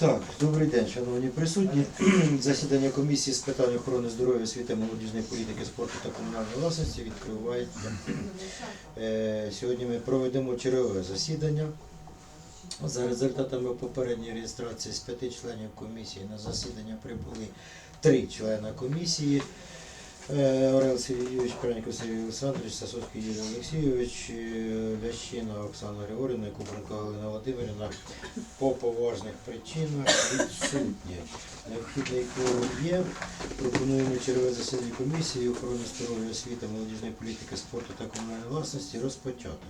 Так, добрий день, шановні присутні. Засідання комісії з питань охорони здоров'я, освіти, молодіжної політики, спорту та комунальної власності відкривається. Е, Сьогодні ми проведемо чергове засідання. За результатами попередньої реєстрації з п'яти членів комісії на засідання прибули три члена комісії. Е, Орел Сергій Юрійович, Сергій Олександрович, Сасовський Юрій Олексійович, е, Лящина Оксана Григорівна, Купренко Галина Володимирівна по поважних причинах відсутні. Необхідний кворум є. Пропонуємо чергове засідання комісії охорони здоров'я, освіти, молодіжної політики, спорту та комунальної власності розпочати.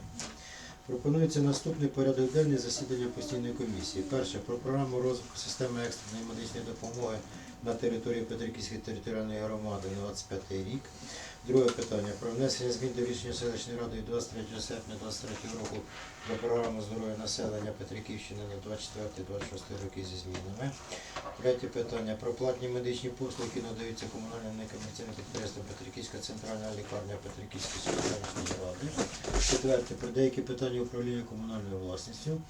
Пропонується наступний порядок денний засідання постійної комісії. Перше про програму розвитку системи екстреної медичної допомоги на території Петриківської територіальної громади на 25 рік. Друге питання про внесення змін до рішення селищної ради 23 серпня 2023 року про програму здоров'я населення Петриківщини на 24-26 роки зі змінами. Третє питання про платні медичні послуги, які надаються комунальним некомерційним підприємствам Петриківська центральна лікарня Петриківської селищної ради. Четверте про деякі питання управління комунальною власністю.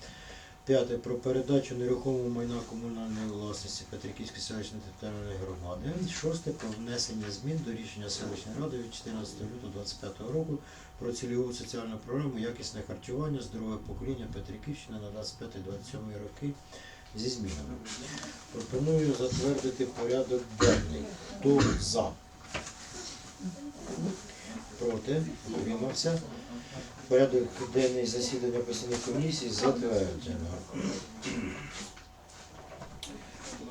П'яте про передачу нерухомого майна комунальної власності Петриківської селищної територіальної громади. Шосте про внесення змін до рішення селищної ради від 14 лютого 2025 року про цільову соціальну програму якісне харчування здорове покоління Петриківщини на 25-27 роки зі змінами. Пропоную затвердити порядок денний. Хто за? Проти? Утримався? Порядок денний засідання постійної комісії затверджено.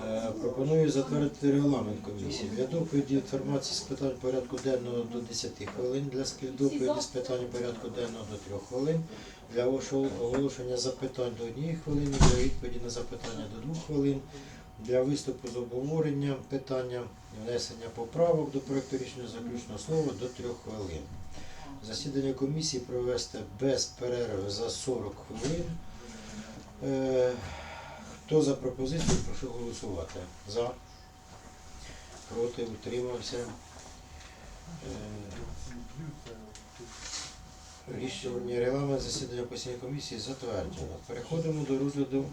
Е, Пропоную затвердити регламент комісії. Для доповіді інформації з питань порядку денного до 10 хвилин, для співдоповіді з питань порядку денного до 3 хвилин, для оголошення- запитань до 1 хвилини, для відповіді на запитання до 2 хвилин, для виступу з обговорення питання, внесення поправок до проекту рішення заключного слова до 3 хвилин. Засідання комісії провести без перерви за 40 хвилин. Е, Хто за пропозицію, прошу голосувати. За. Проти, утримався. Рішення регламент засідання постійної комісії затверджено. Переходимо до розгляду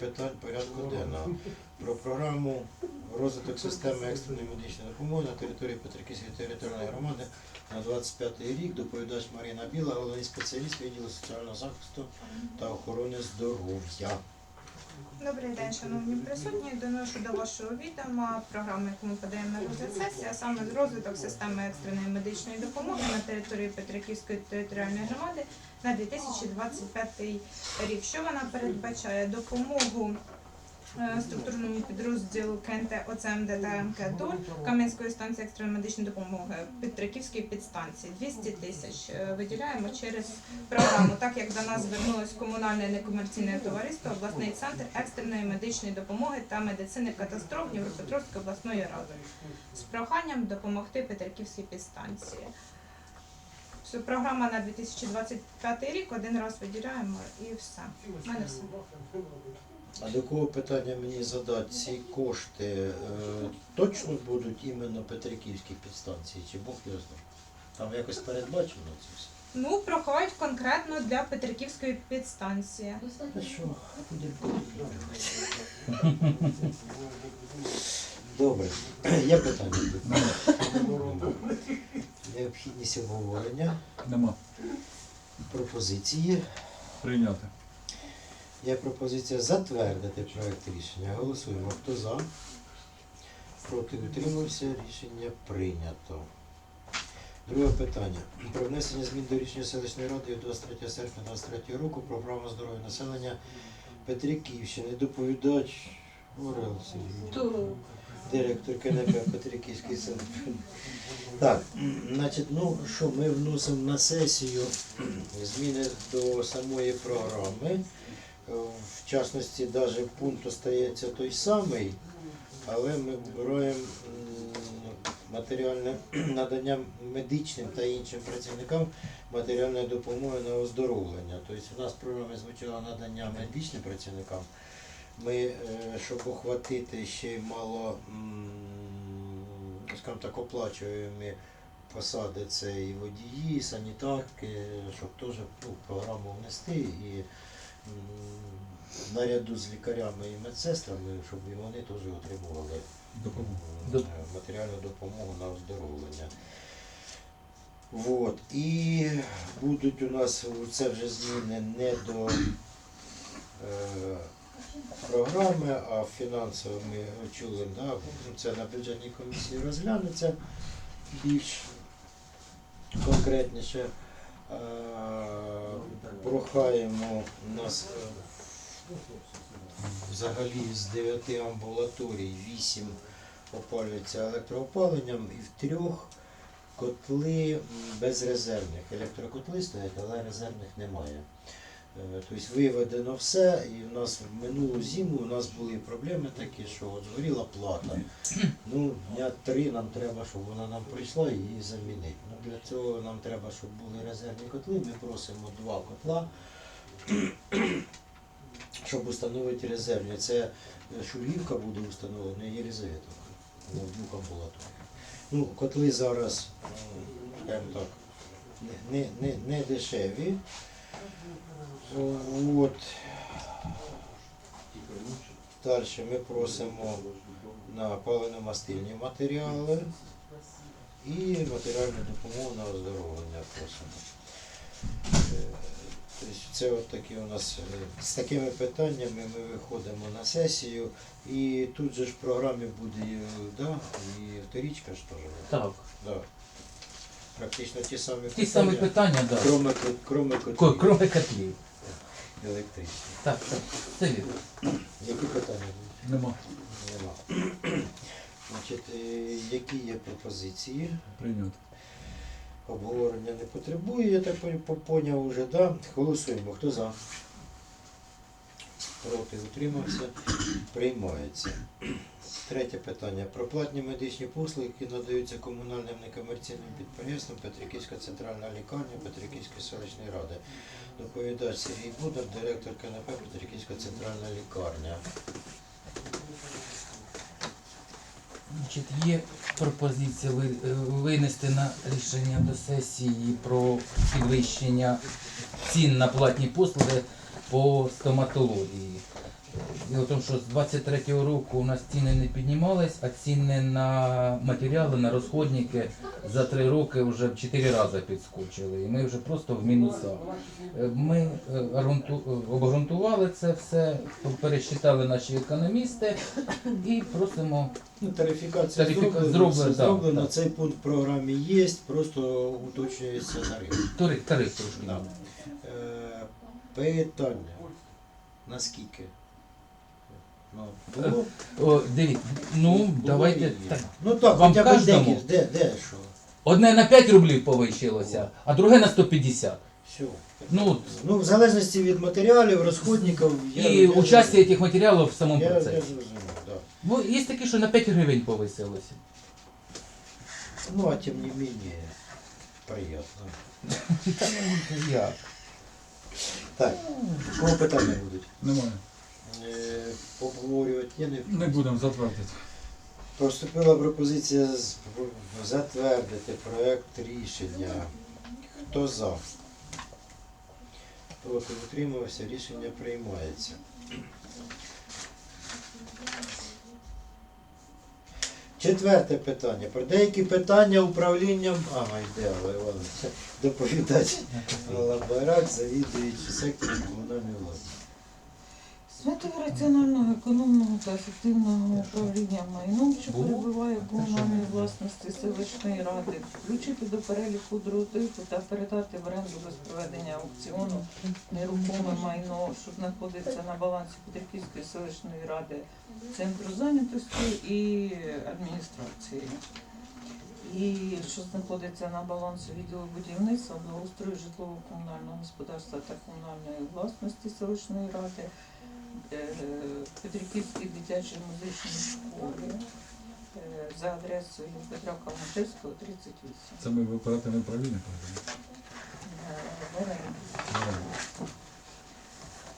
питань порядку денного. Про програму розвиток системи екстреної медичної допомоги на території Петриківської територіальної громади на 25 рік. Доповідач Марина Біла, головний спеціаліст відділу соціального захисту та охорони здоров'я. Добрий день, шановні присутні. Доношу до вашого відома програму, яку ми подаємо на розгляд сесії, а саме розвиток системи екстреної медичної допомоги на території Петриківської територіальної громади на 2025 рік. Що вона передбачає? Допомогу структурному підрозділу КНТ ОЦМД та МКДОЛ Кам'янської станції екстреної медичної допомоги Петриківської підстанції 200 тисяч е, виділяємо через програму, так як до нас звернулось комунальне некомерційне товариство, обласний центр екстреної медичної допомоги та медицини катастроф Дніпропетровської обласної ради з проханням допомогти Петриківській підстанції. Програма на 2025 рік один раз виділяємо і все. У мене все. А до кого питання мені задати? Ці кошти е, точно будуть іменно Петриківській підстанції, чи Бог його знає? Там якось передбачено це все? Ну, прохають конкретно для Петриківської підстанції. Та що, будемо Добре. Є питання? Необхідність обговорення, Нема. пропозиції. Прийняти. Є пропозиція затвердити проект рішення. Голосуємо. Хто за? Проти утримався. Рішення прийнято. Друге питання. Про внесення змін до рішення селищної ради від 23 серпня 2023 року про право здоров'я населення Петриківщини. Доповідач Орел Сергій. Директор КНП Петриківський центр. Так, значить, ну що, ми вносимо на сесію зміни до самої програми. Е, В частності, навіть пункт остається той самий, але ми беремо матеріальне надання медичним та іншим працівникам матеріальної допомоги на оздоровлення. Тобто у нас в програмі звучало надання медичним працівникам. Ми, е, щоб охватити ще й мало, скажімо так, оплачуємо посади це і водії, і санітарки, щоб теж ну, програму внести і наряду з лікарями і медсестрами, щоб і вони теж отримували Допомогу. матеріальну допомогу на оздоровлення. Вот. І будуть у нас це вже зміни не до е, програми, а фінансово ми чули, да, це на бюджетній комісії розглянеться більш конкретніше. Прохаємо нас е, взагалі з 9 амбулаторій 8 опалюються електроопаленням і в трьох котли безрезервних. Електрокотли стоять, але резервних немає. Е, Тобто виведено все, і в нас в минулу зиму у нас були проблеми такі, що от згоріла плата. Ну, дня три нам треба, щоб вона нам прийшла і її замінити. Ну, для цього нам треба, щоб були резервні котли. Ми просимо два котла, щоб установити резервні. Це е, Шульгівка буде установлена і Єлизаветовка на двох амбулаторіях. Ну, котли зараз, скажімо так, не, не, не дешеві. От. Далі ми просимо на паливно-мастильні матеріали і матеріальну допомогу на оздоровлення просимо. Е, це от такі у нас е, з такими питаннями ми виходимо на сесію. І тут же ж в програмі буде е, да, і вторічка ж теж. Так. Да. Практично ті самі Ті самі питання, так. кроме, кот- кроме Ко- котлів Кроме котлів. електричних. Так, так. Це вірно. Які питання будуть? Нема. Нема. Значить, е, які є пропозиції? Прийнято. Обговорення не потребує, я так поняв уже, да? Голосуємо. Хто за? Проти утримався. Приймається. Третє питання. Про платні медичні послуги, які надаються комунальним некомерційним підприємствам Петриківська центральна лікарня Петриківської селищної ради. Доповідач Сергій Будар, директор КНП Петриківська центральна лікарня. Є пропозиція е, винести на рішення до сесії про підвищення цін на платні послуги по стоматології. Діло в тому, що з 23-го року у нас ціни не піднімались, а ціни на матеріали, на розходники за три роки вже в 4 рази підскочили. І ми вже просто в мінусах. Е, Ми е, обґрунтували це все, пересчитали наші економісти і просимо Ну, тарифікація Тарифіка- зроблена, зроблена. Цей пункт в програмі є, просто уточнюється тариф. тариф, тариф трошки. Да. Питання. Наскільки? Ну, було? О, дивіться, ну Було давайте і є. так. Ну так, Вам хоча б декілька. Де, де що? Одне на 5 рублів повищилося, а друге на 150. Все. Ну, Ну, в залежності від матеріалів, розходників. і я, участі цих матеріалів в самому я, я, процесі. зрозумів, да. Бо є такі, що на 5 гривень повисилося. Ну, а тим не менее, приємно. Ну, як? Так, кого питання будуть? Немає. Е, обговорювати я не Не будемо затвердити. Поступила пропозиція з- затвердити проект рішення. Хто за? Проти утримався, рішення приймається. Четверте питання. Про деякі питання управлінням. Ага, йде, але ладно. Доповідач Алла Байрак, завідуючий сектором комунальної власності. З метою раціонального, економного та ефективного управління майном, що перебуває в комунальній власності селищної ради, включити до переліку другого типу та передати в оренду без проведення аукціону нерухоме майно, що знаходиться на балансі Петриківської селищної ради, центру зайнятості і адміністрації. І що знаходиться на балансі відділу будівництва, благоустрою житлово-комунального господарства та комунальної власності селищної ради, е, Петриківській дитячій музичній школі е, за адресою Петра Калматевського, 38. Це ми в оперативне управління передаємо. Е, в оренду.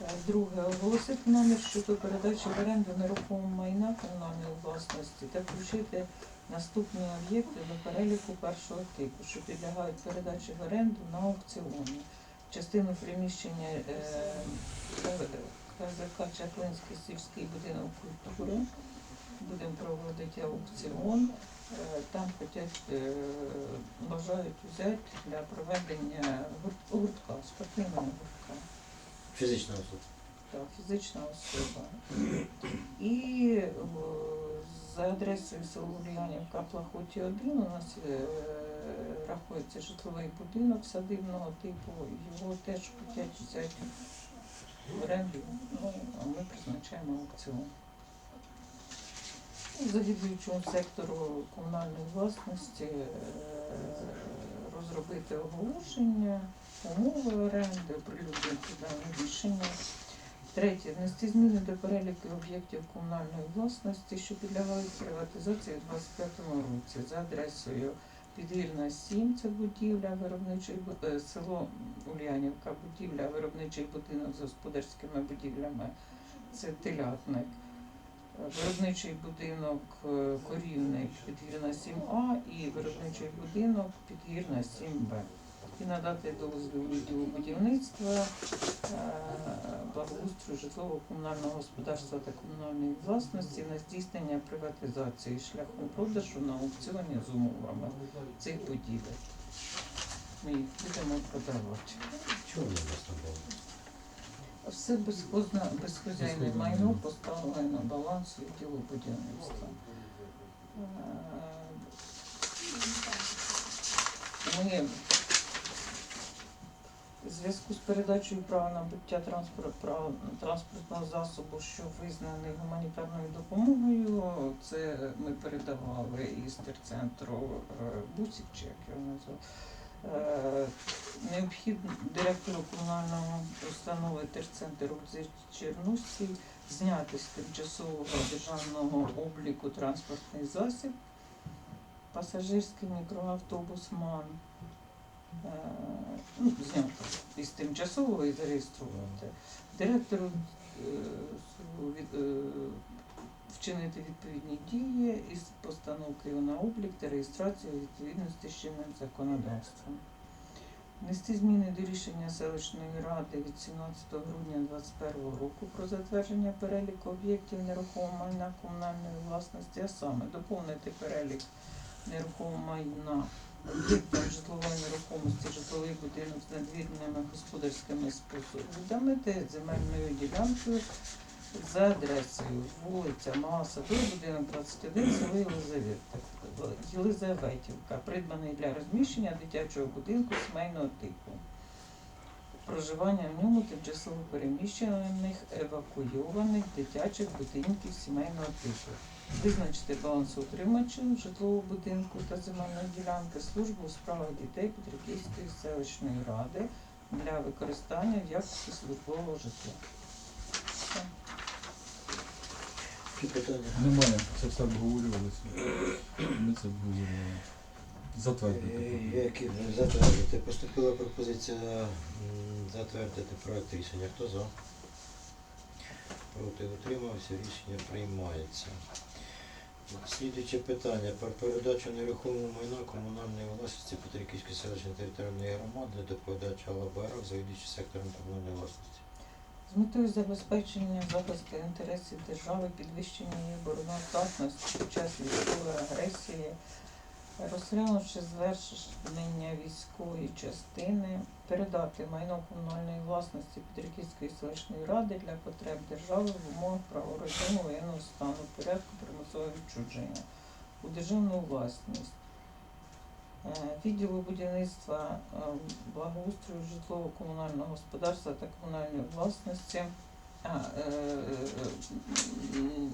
Е, Друге, оголосити номер щодо передачі в оренду нерухомого майна комунальної власності та включити наступні об'єкти до переліку першого типу, що підлягають передачі в оренду на аукціоні. Частину приміщення е, КЗК Чаклинський сільський будинок культури. Будемо проводити аукціон. Е, Там хочуть, е, бажають взяти для проведення гуртка, спортивного гуртка. Фізична особа. Фізична особа. І за адресою село Ульянівка, Плахоті 1 у нас е, рахується житловий будинок садибного типу. Його теж хочуть взяти в оренду, ну, а ми призначаємо аукціон. Завідуючому сектору комунальної власності е, розробити оголошення, умови оренди, оприлюднити дане рішення. Третє. Внести зміни до переліку об'єктів комунальної власності, що підлягають приватизації у 2025 році за адресою Підгірна 7, це будівля, виробничий е, село Ульянівка, будівля, виробничий будинок з господарськими будівлями, це телятник. Виробничий будинок е, корівник Підгірна 7А і виробничий будинок Підгірна 7Б. І надати дозвіл відділу будівництва, е, благоустрою житлово-комунального господарства та комунальної власності на здійснення приватизації шляхом продажу на аукціоні з умовами цих будівель. Ми їх будемо продавати. Чого у нас там було? Все безхозне, безхозяйне майно поставлене на баланс відділу будівництва. Е, Ми в зв'язку з передачею права на буття транспорт, права транспортного засобу, що визнаний гуманітарною допомогою, це ми передавали із терцентру е, Бусік, чи як його назвав. Е, Необхідно директору комунального установи терцентр Чернуській зняти з тимчасового державного обліку транспортний засіб, пасажирський мікроавтобус МАН. Е, ну, зняти із тимчасового і зареєструвати. Директору е, е, вчинити відповідні дії із постановкою на облік та реєстрацією у відповідності з чинним законодавством. Внести зміни до рішення селищної ради від 17 грудня 2021 року про затвердження переліку об'єктів нерухомого майна комунальної власності, а саме доповнити перелік нерухомого майна об'єктом житлової нерухомості, житловий будинок з надвірними господарськими способами. Та земельною ділянкою за адресою. Вулиця Мала Садова, будинок 21, село Єлизавета- Єлизаветівка, придбаний для розміщення дитячого будинку сімейного типу. Проживання в ньому тимчасово переміщених евакуйованих дитячих будинків сімейного типу. Визначити балансоутримачем житлового будинку та земельної ділянки службу у справах дітей Петриківської селищної ради для використання в якості службового житла. Питання? Немає, це все обговорювалося. Ми це обговорювали. Е, Затвердити. Які затвердити? Поступила пропозиція затвердити проект рішення. Хто за? Проти утримався, рішення приймається. Слідуюче питання про передачу нерухомого майна комунальної власності Петриківської селищної територіальної громади доповідач Алла Байрак, завідуючий сектором комунальної власності. З метою забезпечення захисту інтересів держави, підвищення її обороноздатності під час військової агресії, розглянувши звершення військової частини, передати майно комунальної власності Петриківської селищної ради для потреб держави в умовах праворежиму воєнного стану, порядку примусового відчуження у державну власність. Е, Відділу будівництва е, благоустрою житлово-комунального господарства та комунальної власності. Е, е, м,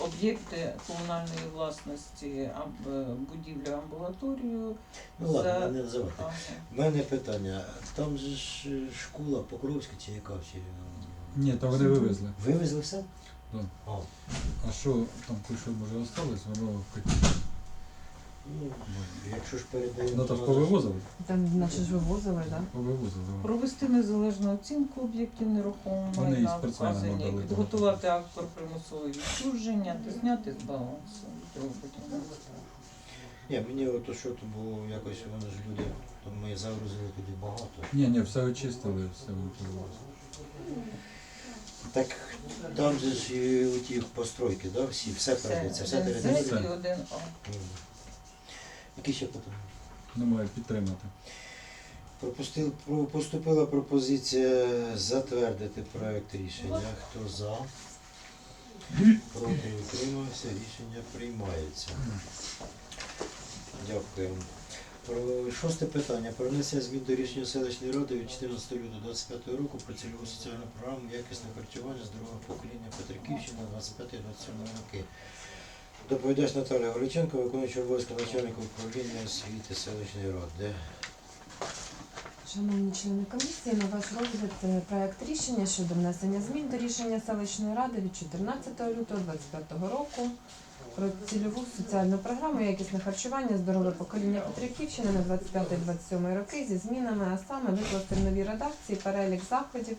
об'єкти комунальної власності, е, будівлю амбулаторію. Ну ладно, За- не називайте. ага. У мене питання. Там же ж е, школа Покровська чи яка чи... Ні, то вони вивезли. Вивезли все? Да. А, А що там кое-що може осталось, воно хоч. Якщо ж передаємо... Ну то ж повивозили? Там наче ж вивозили, так? Да? Повивозили. Провести незалежну оцінку об'єктів нерухомого Вони майна і спортсменам вказані, надали, підготувати акт про примусове відчуження та зняти з балансу. Ні, мені ото що то було якось воно ж люди, то ми загрузили туди багато. Ні, ні, все очистили, все вони повивозили. Так там же ж і у ті постройки, да? всі, все передається, все один З і один А. Мгм. Які ще питання? Немає підтримати. Пропустив, про- поступила пропозиція затвердити проект рішення. Хто за? Проти утримався, рішення приймається. Дякую. Про шосте питання. Про внесення змін до рішення селищної ради від 14 лютого 2025 року про цільову соціальну програму якісне харчування здорового покоління Петриківщини на 25-27 роки. Доповідач Наталія Голиченко, виконуючий обов'язки начальника управління освіти селищної ради. Шановні члени комісії, на ваш розгляд е, проект рішення щодо внесення змін до рішення селищної ради від 14 лютого 2025 року про цільову соціальну програму якісне харчування здорове покоління Петриківщини на 25-27 роки зі змінами, а саме викласти в новій редакції перелік заходів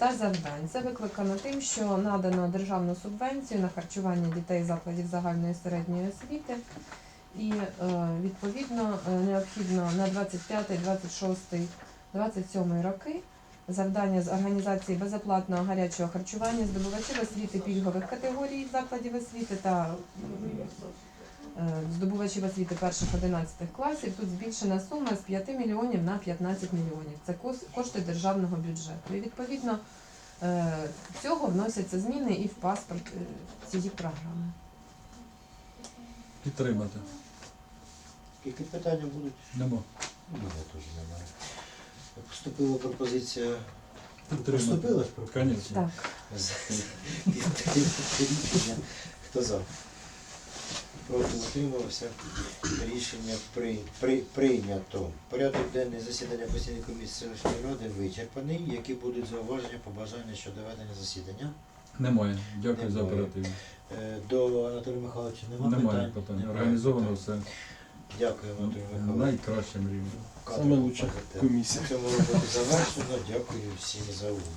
та завдань. Це викликано тим, що надано державну субвенцію на харчування дітей закладів загальної середньої освіти. І е, відповідно е, необхідно на 25, 26, 27 роки завдання з організації безоплатного гарячого харчування здобувачів освіти пільгових категорій закладів освіти та здобувачів освіти перших 11 класів. Тут збільшена сума з 5 мільйонів на 15 мільйонів. Це кошти державного бюджету. І відповідно е, цього вносяться зміни і в паспорт е, цієї програми. Підтримати. Які питання будуть? Нема. Мене теж немає. Поступила пропозиція. Підтримати. Поступила ж пропозиція? Так. Хто за? Проти утримався. Рішення при, при, прийнято. Порядок денний засідання постійної комісії селищної ради вичерпаний. Які будуть зауваження, побажання щодо ведення засідання? Немає. Дякую за Немає. оперативність. Е, До Анатолія Михайловича немає Немає питань? питань. Немає Організовано все. Дякую, Анатолій На Михайлович. найкращому рівні. Кадрову Саме лучша комісія. Цьому роботу завершено. Дякую всім за увагу.